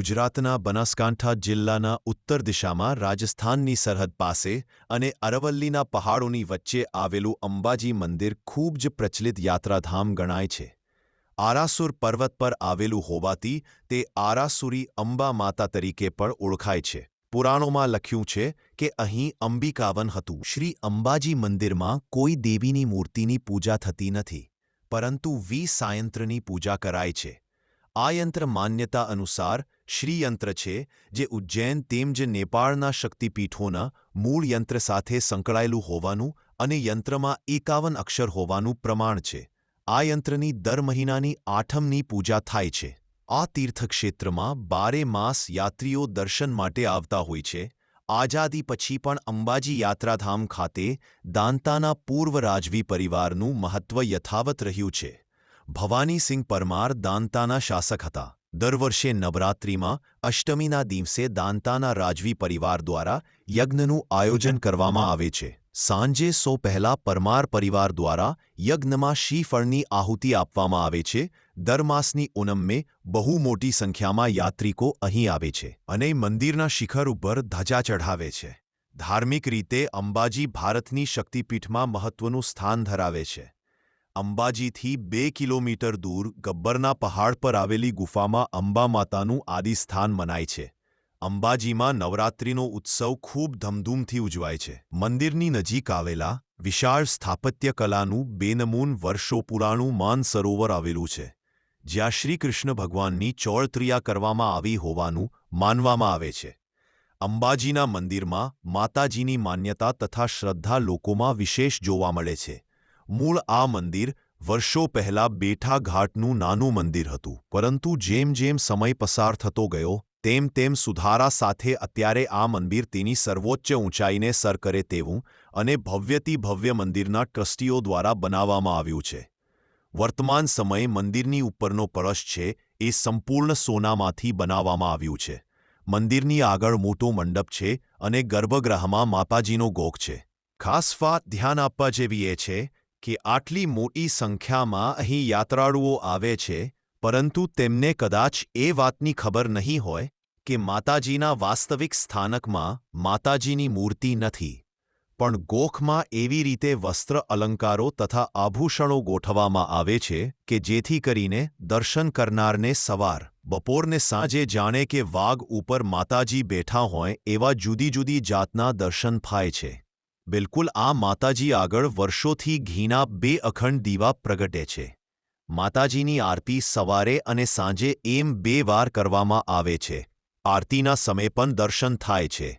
ગુજરાતના બનાસકાંઠા જિલ્લાના ઉત્તર દિશામાં રાજસ્થાનની સરહદ પાસે અને અરવલ્લીના પહાડોની વચ્ચે આવેલું અંબાજી મંદિર ખૂબ જ પ્રચલિત યાત્રાધામ ગણાય છે. આરાસુર પર્વત પર આવેલું હોવાથી તે આરાસુરી અંબા માતા તરીકે પણ ઓળખાય છે. પુરાણોમાં લખ્યું છે કે અહીં અંબિકાવન હતું. શ્રી અંબાજી મંદિરમાં કોઈ દેવીની મૂર્તિની પૂજા થતી નથી, પરંતુ વી સાયંત્રની પૂજા કરાય છે. આ યંત્ર માન્યતા અનુસાર શ્રીયંત્ર છે, જે ઉજ્જૈન તેમજ નેપાળના શક્તિપીઠોના મૂળ યંત્ર સાથે સંકળાયેલું હોવાનું અને યંત્રમાં એકાવન અક્ષર હોવાનું પ્રમાણ છે. આ યંત્રની દર મહિનાની આઠમની પૂજા થાય છે. આ તીર્થક્ષેત્રમાં બારે માસ યાત્રીઓ દર્શન માટે આવતા હોય છે. આઝાદી પછી પણ અંબાજી યાત્રાધામ ખાતે દાંતાના પૂર્વ રાજવી પરિવારનું મહત્વ યથાવત રહ્યું છે. ભવાનીસિંહ પરમાર દાંતાના શાસક હતા. દર વર્ષે નવરાત્રિમાં, અષ્ટમીના દિવસે દાંતાના રાજવી પરિવાર દ્વારા યજ્ઞનું આયોજન કરવામાં આવે છે. સાંજે સો પહેલા પરમાર પરિવાર દ્વારા યજ્ઞમાં શ્રીફળની આહુતિ આપવામાં આવે છે. દર માસની ઉનમે બહુ મોટી સંખ્યામાં યાત્રિકો અહીં આવે છે અને મંદિરના શિખર ઉપર ધજા ચઢાવે છે. ધાર્મિક રીતે અંબાજી ભારતની શક્તિપીઠમાં મહત્વનું સ્થાન ધરાવે છે. અંબાજીથી બે કિલોમીટર દૂર ગબ્બરના પહાડ પર આવેલી ગુફામાં અંબા માતાનું આદિસ્થાન મનાય છે. અંબાજીમાં નવરાત્રિનો ઉત્સવ ખૂબ ધમધૂમથી ઉજવાય છે. મંદિરની નજીક આવેલા વિશાળ સ્થાપત્ય કલાનું બેનમૂન વર્ષો પુરાણું માનસરોવર આવેલું છે. જ્યાં શ્રીકૃષ્ણ ભગવાનની ચોળત્રિયા કરવામાં આવી હોવાનું માનવામાં આવે છે. અંબાજીના મંદિરમાં માતાજીની માન્યતા તથા શ્રદ્ધા લોકોમાં વિશેષ જોવા મળે છે. મૂળ આ મંદિર વર્ષો પહેલા બેઠા ઘાટનું નાનું મંદિર હતું. પરંતુ જેમ જેમ સમય પસાર થતો ગયો, તેમ તેમ સુધારા સાથે અત્યારે આ મંદિર તેની સર્વોચ્ચ ઊંચાઈને સર કરે તેવું અને ભવ્યથી ભવ્ય મંદિરના ટ્રસ્ટીઓ દ્વારા બનાવવામાં આવ્યું છે. વર્તમાન સમયે મંદિરની ઉપરનો પરશ છે એ સંપૂર્ણ સોનામાંથી બનાવવામાં આવ્યું છે. મંદિરની આગળ મોટો મંડપ છે અને ગર્ભગૃહમાં માતાજીનો ગોખ છે. ખાસ વાત ધ્યાન આપવા જેવી એ છે કે આટલી મોટી સંખ્યામાં અહીં યાત્રાળુઓ આવે છે, પરંતુ તેમને કદાચ એ વાતની ખબર નહીં હોય કે માતાજીના વાસ્તવિક સ્થાનકમાં માતાજીની મૂર્તિ નથી. પણ ગોખમાં એવી રીતે વસ્ત્ર અલંકારો તથા આભૂષણો ગોઠવવામાં આવે છે કે જેથી કરીને દર્શન કરનારને સવાર, બપોરને સાંજે જાણે કે વાઘ ઉપર માતાજી બેઠા હોય એવા જુદી જુદી જાતના દર્શન થાય છે. બિલકુલ આ માતાજી આગળ વર્ષોથી ઘીના બે અખંડ દીવા પ્રગટે છે. માતાજીની આરતી સવારે અને સાંજે એમ બે વાર કરવામાં આવે છે. આરતીના સમય પણ દર્શન થાય છે.